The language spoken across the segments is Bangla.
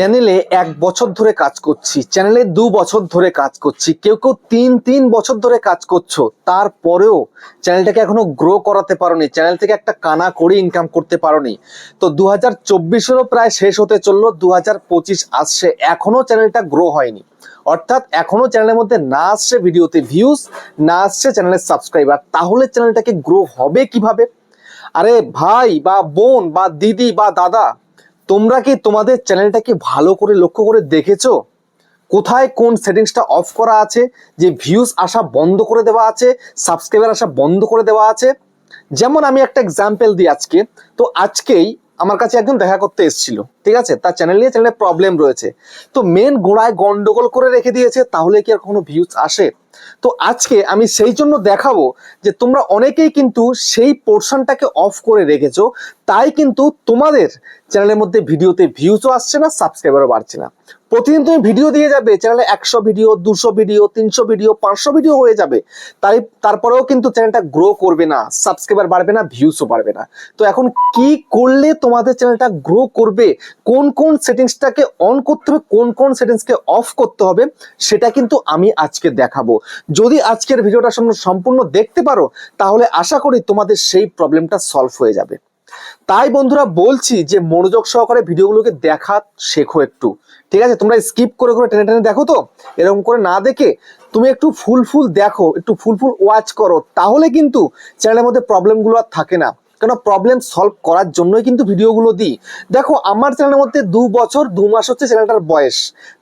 চ্যানেলে এক বছর ধরে কাজ করছি, চ্যানেলে দু বছর ধরে কাজ করছি, কেউ কেউ তিন তিন বছর ধরে কাজ করছ, তারপরেও চ্যানেলটাকে এখনও গ্রো করাতে পারোনি, চ্যানেল থেকে একটা কানা করে ইনকাম করতে পারোনি। তো দু হাজার প্রায় শেষ হতে চলল দু হাজার পঁচিশ আসছে, এখনও চ্যানেলটা গ্রো হয়নি। অর্থাৎ এখনও চ্যানেলের মধ্যে না আসছে ভিডিওতে ভিউজ না আসছে চ্যানেলের সাবস্ক্রাইবার তাহলে চ্যানেলটাকে গ্রো হবে কীভাবে? আরে ভাই বা বোন বা দিদি বা দাদা তোমরা কি তোমাদের চ্যানেলটাকে ভালো করে লক্ষ্য করে দেখেছ? কোথায় কোন সেটিংসটা অফ করা আছে? যে ভিউজ আসা বন্ধ করে দেওয়া আছে, সাবস্ক্রাইবার আসা বন্ধ করে দেওয়া আছে? যেমন আমি একটা এক্সাম্পল দিই আজকে। তো আজকেই আমার কাছে একজন দেখা করতে এসেছিল, ঠিক আছে? তার চ্যানেল নিয়ে চ্যানেলে প্রবলেম রয়েছে। তো মেন গোড়ায় গন্ডগোল করে রেখে দিয়েছে, তাহলে কি আর কোনো ভিউজ আসে? তো আজকে আমি সেই জন্য দেখাবো যে তোমরা অনেকেই কিন্তু সেই পোর্শনটাকে অফ করে রেখেছো, তাই কিন্তু তোমাদের চ্যানেলের মধ্যে ভিডিওতে ভিউজও আসছে না সাবস্ক্রাইবারও বাড়ছে না। প্রতিদিন তুমি ভিডিও দিয়ে যাবে চ্যানেলে একশো ভিডিও দুশো ভিডিও তিনশো ভিডিও পাঁচশো ভিডিও হয়ে যাবে। তাই, তারপরেও কিন্তু চ্যানেলটা গ্রো করবে না সাবস্ক্রাইবার বাড়বে না ভিউসও বাড়বে না। তো এখন কি করলে তোমাদের চ্যানেলটা গ্রো করবে, কোন কোন সেটিংসটাকে অন করতে হবে, কোন কোন সেটিংসকে অফ করতে হবে, সেটা কিন্তু আমি আজকে দেখাবো। যদি আজকের ভিডিওটা সম্পূর্ণ- সম্পূর্ণ দেখতে পারো, তাহলে আশা করি তোমাদের সেই প্রবলেমটা সলভ হয়ে যাবে। তাই বন্ধুরা, বলছি যে মনোযোগ সহকারে ভিডিওগুলোকে দেখা, শেখো একটু। ঠিক আছে? তোমরা স্কিপ করে করে টেনে টেনে দেখো তো? এরকম করে না দেখে তুমি একটু ফুল ফুল দেখো, একটু ফুল ফুল ওয়াচ করো। তাহলে কিন্তু চ্যানেলের মধ্যে প্রবলেমগুলো আর থাকে না। কেন প্রবলেম সলভ করার জন্যই কিন্তু ভিডিওগুলো দিই। দেখো, আমার চ্যানেলের মধ্যে দু বছর, দু মাস হচ্ছে চ্যানেলটার বয়স।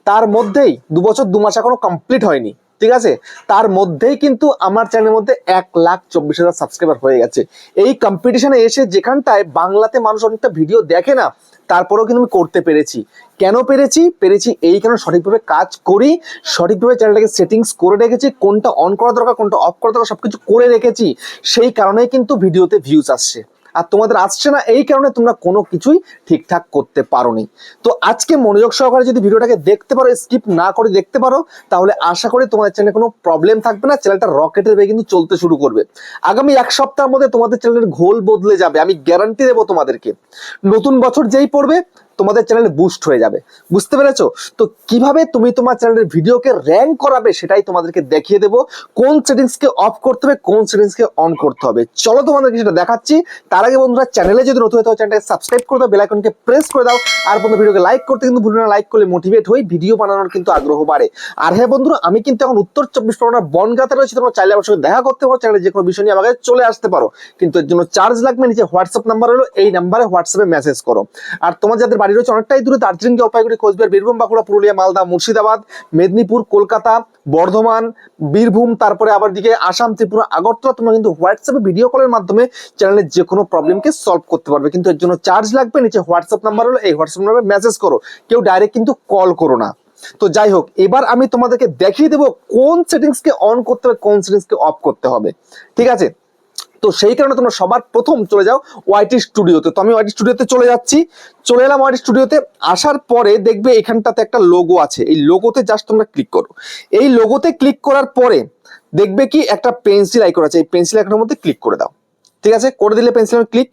তার মধ্যেই দু বছর, দু মাস এখনও কমপ্লিট হয়নি। ঠিক আছে? তার মধ্যেই কিন্তু আমার চ্যানেলের মধ্যে এক লাখ চব্বিশ হাজার সাবস্ক্রাইবার হয়ে গেছে। এই কম্পিটিশনে এসে যেখানটায় বাংলাতে মানুষ অনেকটা ভিডিও দেখে না তারপরেও কিন্তু আমি করতে পেরেছি। কেন পেরেছি? পেরেছি এই কারণে সঠিকভাবে কাজ করি, সঠিকভাবে চ্যানেলটাকে সেটিংস করে রেখেছি, কোনটা অন করা দরকার, কোনটা অফ করা দরকার সব কিছু করে রেখেছি, সেই কারণেই কিন্তু ভিডিওতে ভিউজ আসছে। আর তোমাদের আসছে না এই কারণে তোমরা কোনো কিছুই ঠিকঠাক করতে পারো নি তো আজকে মনোযোগ সহকারে যদি ভিডিওটাকে দেখতে পারো স্কিপ না করে দেখতে পারো, তাহলে আশা করি তোমাদের চ্যানেলে কোনো প্রবলেম থাকবে না চ্যানেলটা রকেটের বেগে কিন্তু চলতে শুরু করবে। আগামী এক সপ্তাহের মধ্যে তোমাদের চ্যানেলের ঘোল বদলে যাবে, আমি গ্যারান্টি দেবো তোমাদেরকে। নতুন বছর যেই পড়বে তোমাদের চ্যানেল বুস্ট হয়ে যাবে। বুঝতে পেরেছ? তো কীভাবে তুমি তোমার চ্যানেলের ভিডিওকে র্যাঙ্ক করাবে সেটাই তোমাদেরকে দেখিয়ে দেবো। কোন সেটিংসকে অফ করতে হবে, কোন সেটিংসকে অন করতে হবে। চলো তোমাদেরকে সেটা দেখাচ্ছি। তার আগে বন্ধুরা চ্যানেলে যদি নতুন হতে চ্যানেলটাকে সাবস্ক্রাইব করে দাও বেলাইকনকে প্রেস করে দাও। আর বন্ধু ভিডিওকে লাইক করতে কিন্তু ভুলবে না লাইক করলে মোটিভেট হই ভিডিও বানানোর কিন্তু আগ্রহ বাড়ে। আর হ্যাঁ বন্ধুরা, আমি কিন্তু এখন উত্তর চব্বিশ পরগনার বনগাতে রয়েছি। তোমরা চাইলে আমার সঙ্গে দেখা করতে পারো চ্যানেলে যে কোনো বিষয় নিয়ে আমাকে চলে আসতে পারো। কিন্তু এর জন্য চার্জ লাগবে, নিচে হোয়াটসঅ্যাপ নাম্বার হলো এই নাম্বারে হোয়াটসঅ্যাপে মেসেজ করো। আর তোমার যাদের বাড়ি রয়েছে, অনেকটাই দূরে দার্জিলিং জলপাইগুড়ি কোচবিহার, বীরভূম, বাঁকুড়া, পুরুলিয়া, মালদা, মুর্শিদাবাদ, মেদিনীপুর, কলকাতা, বর্ধমান, বীরভূম, তারপরে আবার দিকে আসাম, ত্রিপুরা, আগরতলা। তোমরা কিন্তু হোয়াটসঅ্যাপে ভিডিও কলের মাধ্যমে চ্যানেলের যে কোনো প্রবলেমকে সলভ করতে পারবে। কিন্তু এর জন্য চার্জ লাগবে, নিচে হোয়াটসঅ্যাপ নাম্বার হলো, এই হোয়াটসঅ্যাপ নাম্বারে মেসেজ করো। কেউ ডাইরেক্ট কিন্তু কল করো না। তো যাই হোক, এবার আমি তোমাদেরকে দেখিয়ে দেবো কোন সেটিংসকে অন করতে হবে, কোন সেটিংসকে অফ করতে হবে। ঠিক আছে? তো সেই কারণে তোমরা সবার প্রথম চলে যাও ওয়াইটি স্টুডিওতে তো আমি ওয়াইটি স্টুডিওতে চলে যাচ্ছি। চলে এলাম ওয়াইটি স্টুডিওতে আসার পরে দেখবে এখানটাতে একটা লোগো আছে। এই লোগোতে জাস্ট তোমরা ক্লিক করো। এই লোগোতে ক্লিক করার পরে দেখবে কি একটা পেন্সিল আইকন আছে। এই পেন্সিল আইকনের মধ্যে ক্লিক করে দাও। ঠিক আছে? করে দিলে পেন্সিল ক্লিক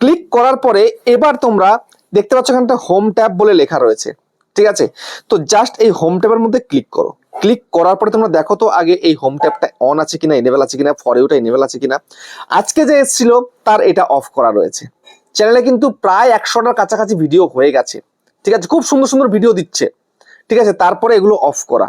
ক্লিক করার পরে এবার তোমরা দেখতে পাচ্ছ এখানটা হোম ট্যাব বলে লেখা রয়েছে। ঠিক আছে? তো জাস্ট এই হোম ট্যাবের মধ্যে ক্লিক করো। ক্লিক করার পরে তোমরা দেখো তো আগে এই হোম ট্যাবটা অন আছে কিনা এনেবেল আছে কিনা ফরে ওটা এনেবেল আছে কিনা। আজকে যে এসেছিল, তার এটা অফ করা রয়েছে। চ্যানেলে কিন্তু প্রায় একশোটার কাছাকাছি ভিডিও হয়ে গেছে। ঠিক আছে? খুব সুন্দর সুন্দর ভিডিও দিচ্ছে। ঠিক আছে? তারপরে এগুলো অফ করা।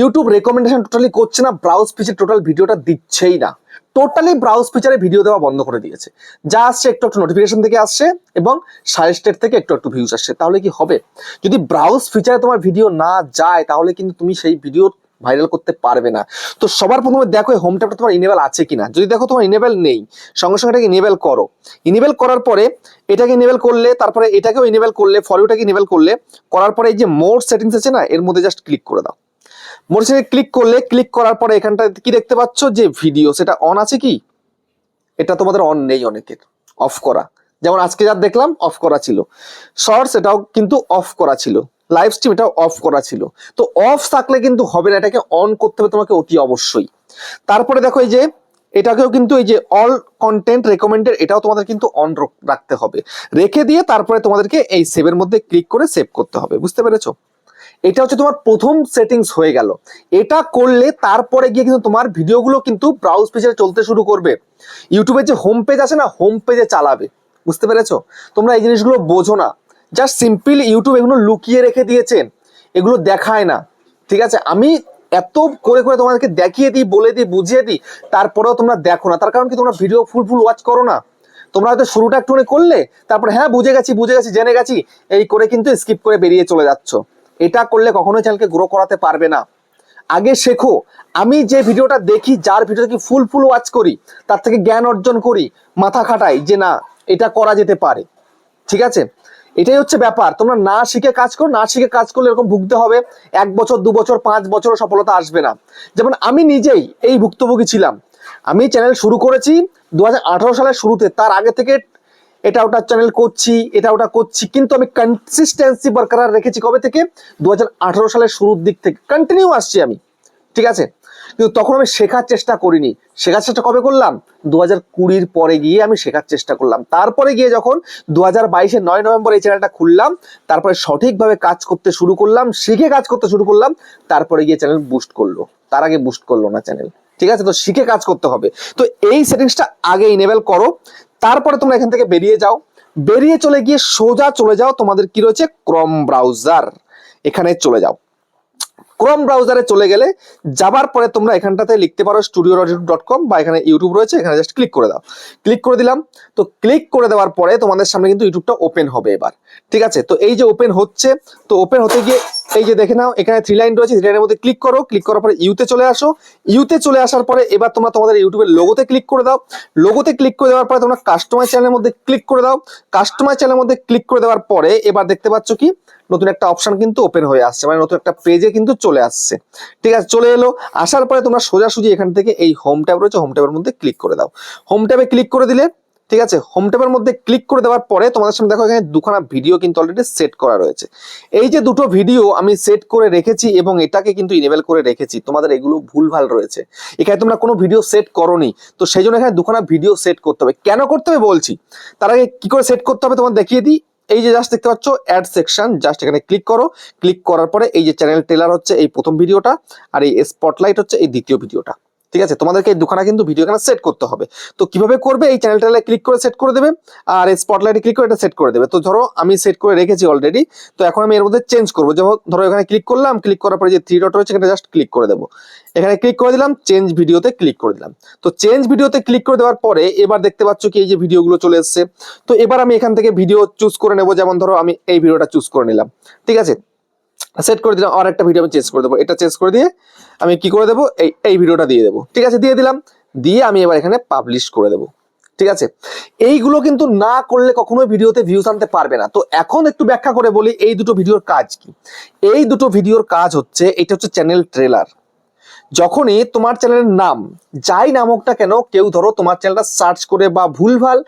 ইউটিউব রেকমেন্ডেশন টোটালি করছে না ব্রাউজ পিছিয়ে টোটাল ভিডিওটা দিচ্ছেই না। টোটালি ব্রাউজ ফিচারে ভিডিও দেওয়া বন্ধ করে দিয়েছে। যা আসছে একটু একটু নোটিফিকেশন থেকে আসছে এবং সাজেস্টেড থেকে একটু একটু ভিউজ আসছে। তাহলে কি হবে? যদি ব্রাউজ ফিচারে তোমার ভিডিও না যায়, তাহলে কিন্তু তুমি সেই ভিডিও ভাইরাল করতে পারবে না। তো সবার প্রথমে দেখো হোম ট্যাবটা তোমার ইনেবেল আছে কিনা। যদি দেখো তোমার ইনেবেল নেই, সঙ্গে সঙ্গে এটাকে ইনেবেল করো। ইনেবেল করার পরে এটাকে ইনেবেল করলে, তারপরে এটাকেও ইনেবেল করলে ফরিওটাকে ইনেবেল করলে, করার পরে এই যে মোর সেটিংস আছে না, এর মধ্যে জাস্ট ক্লিক করে দাও। সেটিংস ক্লিক করলে ক্লিক করার পরে এখানটা কি দেখতে পাচ্ছ? যে ভিডিও সেটা অন আছে কি? এটা তোমাদের অন নেই অনেকের অফ করা। যেমন আজকে যা দেখলাম অফ করা ছিল। শর্টস এটাও কিন্তু অফ করা ছিল। লাইভ স্ট্রিম এটাও অফ করা ছিল। তো অফ থাকলে কিন্তু হবে না, এটাকে অন করতে হবে তোমাকে অতি অবশ্যই। তারপরে দেখো এই যে, এটাকেও কিন্তু এই যে অল কন্টেন্ট রেকমেন্ডেড এটাও তোমাদের কিন্তু অন রাখতে হবে। রেখে দিয়ে তারপরে তোমাদেরকে এই সেভের মধ্যে ক্লিক করে সেভ করতে হবে। বুঝতে পেরেছ? এটা হচ্ছে তোমার প্রথম সেটিংস হয়ে গেল। এটা করলে তারপরে গিয়ে কিন্তু তোমার ভিডিওগুলো কিন্তু ব্রাউজ পেজে চলতে শুরু করবে। ইউটিউবের যে হোম পেজ আছে না হোম পেজে চালাবে। বুঝতে পেরেছ? তোমরা এই জিনিসগুলো বোঝো না। জাস্ট সিম্পল ইউটিউব এগুলো লুকিয়ে রেখে দিয়েছে। এগুলো দেখায় না। ঠিক আছে? আমি এত করে করে তোমাদেরকে দেখিয়ে দিই, বলে দিই, বুঝিয়ে দিই, তারপরেও তোমরা দেখো না। তার কারণ কি, তোমরা ভিডিও ফুল ফুল ওয়াচ করো না। তোমরা হয়তো শুরুটা একটুখানি করলে, তারপরে হ্যাঁ বুঝে গেছি বুঝে গেছি, জেনে গেছি, এই করে কিন্তু স্কিপ করে বেরিয়ে চলে যাচ্ছ। এটা করলে কখনোই চ্যানেলকে গ্রো করাতে পারবে না। আগে শেখো, আমি যে ভিডিওটা দেখি, যার ভিডিও দেখি ফুল ফুল ওয়াচ করি, তার থেকে জ্ঞান অর্জন করি, মাথা খাটাই যে না, এটা করা যেতে পারে। ঠিক আছে? এটাই হচ্ছে ব্যাপার। তোমরা না শিখে কাজ করো, না শিখে কাজ করলে এরকম ভুগতে হবে, এক বছর, দু বছর, পাঁচ বছর সফলতা আসবে না। যেমন আমি নিজেই এই ভুক্তভোগী ছিলাম। আমি চ্যানেল শুরু করেছি দু হাজার আঠারো সালের শুরুতে, তার আগে থেকে এটা ওটা চ্যানেল করছি, এটা ওটা করছি, কিন্তু আমি কনসিস্টেন্সি বরকরার রেখেছি কবে থেকে? দু হাজার আঠারো সালের শুরুর দিক থেকে। কন্টিনিউ আসছি আমি, ঠিক আছে? কিন্তু তখন আমি শেখার চেষ্টা করিনি। শেখার চেষ্টা কবে করলাম? দু হাজার কুড়ির পরে গিয়ে আমি শেখার চেষ্টা করলাম। তারপরে গিয়ে যখন দু হাজার বাইশের নয় নভেম্বর এই চ্যানেলটা খুললাম, তারপরে সঠিকভাবে কাজ করতে শুরু করলাম, শিখে কাজ করতে শুরু করলাম, তারপরে গিয়ে চ্যানেল বুস্ট করল। তার আগে বুস্ট করল না চ্যানেল ঠিক আছে? তো শিখে কাজ করতে হবে। তো এই সেটিংসটা আগে ইনেবল করো। তারপরে তোমরা এখান থেকে বেরিয়ে যাও। বেরিয়ে চলে গিয়ে সোজা চলে যাও। তোমাদের কি রয়েছে? ক্রম ব্রাউজার এখানে চলে যাও। ক্রোম ব্রাউজারে চলে গেলে যাবার পরে তোমরা এখানটাতে লিখতে পারো স্টুডিও ডট কম বা এখানে ইউটিউব রয়েছে। এখানে জাস্ট ক্লিক করে দাও। ক্লিক করে দিলাম। তো ক্লিক করে দেওয়ার পরে তোমাদের সামনে কিন্তু ইউটিউবটা ওপেন হবে এবার। ঠিক আছে? তো এই যে ওপেন হচ্ছে, তো ওপেন হতে গিয়ে এই যে দেখে নাও, এখানে থ্রি লাইন রয়েছে থ্রি লাইনের মধ্যে ক্লিক করো ক্লিক করার পরে ইউতে চলে আসো। ইউতে চলে আসার পরে এবার তোমরা তোমাদের ইউটিউবের লোগোতে ক্লিক করে দাও। লোগোতে ক্লিক করে দেওয়ার পরে তোমরা কাস্টমার চ্যানেলের মধ্যে ক্লিক করে দাও। কাস্টমার চ্যানেলের মধ্যে ক্লিক করে দেওয়ার পরে এবার দেখতে পাচ্ছ কি? নতুন একটা অপশন কিন্তু ওপেন হয়ে আসছে মানে নতুন একটা পেজে কিন্তু চলে আসছে। ঠিক আছে, চলে এলো। আসার পরে তোমরা সোজাসুজি এখান থেকে এই হোম ট্যাব রয়েছে হোম ট্যাবের মধ্যে ক্লিক করে দাও। হোম ট্যাবে ক্লিক করে দিলে ঠিক আছে? হোম ট্যাবের মধ্যে ক্লিক করে দেওয়ার পরে তোমাদের সামনে দেখো এখানে দুখানা ভিডিও কিন্তু অলরেডি সেট করা রয়েছে। এই যে দুটো ভিডিও আমি সেট করে রেখেছি এবং এটাকে কিন্তু ইনেবল করে রেখেছি, তোমাদের এগুলো ভুলভাল রয়েছে। এখানে তোমরা কোনো ভিডিও সেট করনি, তো সেই জন্য এখানে দুখানা ভিডিও সেট করতে হবে। কেন করতে হবে বলছি? তার আগে কি করে সেট করতে হবে তোমার দেখিয়ে দিই। এই যে জাস্ট দেখতে পাচ্ছ অ্যাড সেকশন জাস্ট এখানে ক্লিক করো। ক্লিক করার পরে এই যে চ্যানেল ট্রেলার হচ্ছে এই প্রথম ভিডিওটা আর এই স্পটলাইট হচ্ছে এই দ্বিতীয় ভিডিওটা ঠিক আছে? তোমাদেরকে এই দুখানা কিন্তু ভিডিও এখানে সেট করতে হবে। তো কীভাবে করবে? এই চ্যানেলটা ক্লিক করে সেট করে দেবে আর এই স্পটলাইটে ক্লিক করে এটা সেট করে দেবে। তো ধরো আমি সেট করে রেখেছি অলরেডি তো এখন আমি এর মধ্যে চেঞ্জ করব। যেমন ধরো এখানে ক্লিক করলাম ক্লিক করার পরে যে থ্রি ডট রয়েছে, এখানে জাস্ট ক্লিক করে দেবো। এখানে ক্লিক করে দিলাম চেঞ্জ ভিডিওতে ক্লিক করে দিলাম। তো চেঞ্জ ভিডিওতে ক্লিক করে দেওয়ার পরে এবার দেখতে পাচ্ছ কি এই যে ভিডিওগুলো চলে এসছে। তো এবার আমি এখান থেকে ভিডিও চুজ করে নেব। যেমন ধরো আমি এই ভিডিওটা চুজ করে নিলাম। ঠিক আছে? সেট করে দিলাম আর একটা ভিডিও আমি চেঞ্জ করে দেবো। এটা চেঞ্জ করে দিয়ে আমি কি করে দেবো? এই এই ভিডিওটা দিয়ে দেবো। ঠিক আছে, দিয়ে দিলাম। দিয়ে আমি এবার এখানে পাবলিশ করে দেবো। ঠিক আছে? এইগুলো কিন্তু না করলে কখনোই ভিডিওতে ভিউজ আনতে পারবে না। তো এখন একটু ব্যাখ্যা করে বলি, এই দুটো ভিডিওর কাজ কি? এই দুটো ভিডিওর কাজ হচ্ছে, এটা হচ্ছে চ্যানেল ট্রেলার যখনই তোমার চ্যানেলের নাম, যাই নামকটা কেন, কেউ ধরো তোমার চ্যানেলটা সার্চ করে বা ভুলভাল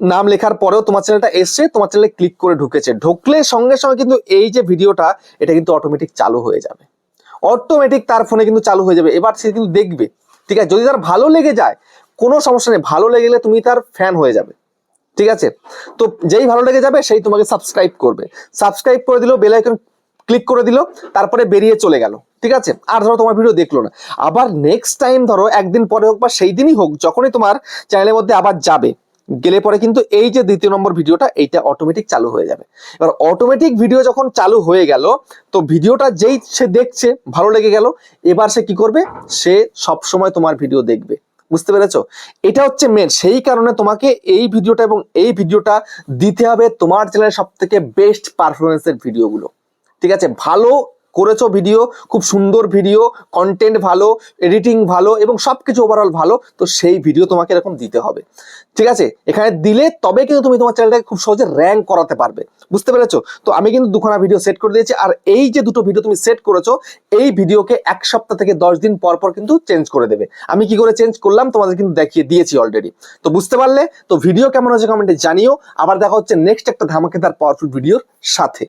নাম লেখার পরেও তোমার চ্যানেলটা এসছে, তোমার চ্যানেলে ক্লিক করে ঢুকেছে। ঢুকলে সঙ্গে সঙ্গে কিন্তু এই যে ভিডিওটা, এটা কিন্তু অটোমেটিক চালু হয়ে যাবে। অটোমেটিক তার ফোনে কিন্তু চালু হয়ে যাবে। এবার সে কিন্তু দেখবে, ঠিক আছে? যদি তার ভালো লেগে যায়, কোনো সমস্যা নেই। ভালো লেগে গেলে তুমি তার ফ্যান হয়ে যাবে। ঠিক আছে? তো যেই ভালো লেগে যাবে, সেই তোমাকে সাবস্ক্রাইব করবে। সাবস্ক্রাইব করে দিল বেল আইকন ক্লিক করে দিল, তারপরে বেরিয়ে চলে গেল। ঠিক আছে? আর ধরো তোমার ভিডিও দেখল না। আবার নেক্সট টাইম ধরো, একদিন পরে হোক বা সেই দিনই হোক, যখনই তোমার চ্যানেলের মধ্যে আবার যাবে গেলে পরে কিন্তু এই যে দ্বিতীয় নম্বর ভিডিওটা, এইটা অটোমেটিক চালু হয়ে যাবে। এবার অটোমেটিক ভিডিও যখন চালু হয়ে গেল, তো ভিডিওটা যেই সে দেখছে, ভালো লেগে গেল, এবার সে কি করবে? সে সব সময় তোমার ভিডিও দেখবে। বুঝতে পেরেছ? এটা হচ্ছে মেন সেই কারণে তোমাকে এই ভিডিওটা এবং এই ভিডিওটা দিতে হবে তোমার চ্যানেলের সব থেকে বেস্ট পারফরমেন্সের ভিডিওগুলো ঠিক আছে? ভালো করেছ ভিডিও খুব সুন্দর ভিডিও কন্টেন্ট ভালো এডিটিং ভালো এবং সব কিছু ওভারঅল ভালো, তো সেই ভিডিও তোমাকে এরকম দিতে হবে। ঠিক আছে? এখানে দিলে তবে কিন্তু তুমি তোমার চ্যানেলটাকে খুব সহজে র্যাঙ্ক করাতে পারবে। বুঝতে পেরেছ? তো আমি কিন্তু দুখানা ভিডিও সেট করে দিয়েছি, আর এই যে দুটো ভিডিও তুমি সেট করেছ, এই ভিডিওকে এক সপ্তাহ থেকে দশ দিন পর পর কিন্তু চেঞ্জ করে দেবে। আমি কি করে চেঞ্জ করলাম? তোমাদের কিন্তু দেখিয়ে দিয়েছি অলরেডি তো বুঝতে পারলে? তো ভিডিও কেমন হয়েছে কমেন্টে জানিও। আবার দেখা হচ্ছে নেক্সট একটা ধামাকেদার পাওয়ারফুল ভিডিওর সাথে।